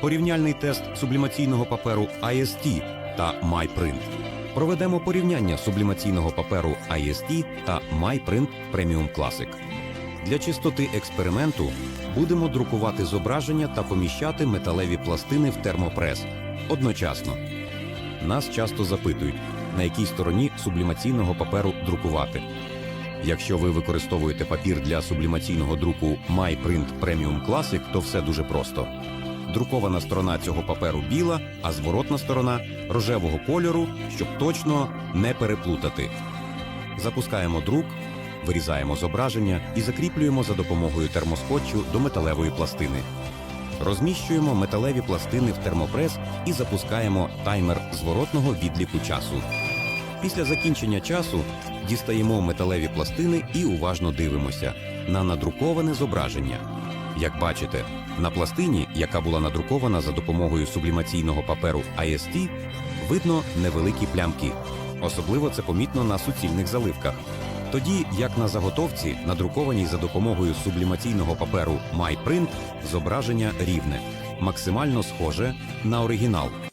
Порівняльний тест сублімаційного паперу IST та MyPrint. Проведемо порівняння сублімаційного паперу IST та MyPrint Premium Classic. Для чистоти експерименту будемо друкувати зображення та поміщати металеві пластини в термопрес одночасно. Нас часто запитують, на якій стороні сублімаційного паперу друкувати. Якщо ви використовуєте папір для сублімаційного друку MyPrint Premium Classic, то все дуже просто. Друкована сторона цього паперу біла, а зворотна сторона рожевого кольору, щоб точно не переплутати. Запускаємо друк, вирізаємо зображення і закріплюємо за допомогою термоскотчу до металевої пластини. Розміщуємо металеві пластини в термопрес і запускаємо таймер зворотного відліку часу. Після закінчення часу дістаємо металеві пластини і уважно дивимося на надруковане зображення. Як бачите, на пластині, яка була надрукована за допомогою сублімаційного паперу IST, видно невеликі плямки. Особливо це помітно на суцільних заливках. Тоді, як на заготовці, надрукованій за допомогою сублімаційного паперу MyPrint, зображення рівне, максимально схоже на оригінал.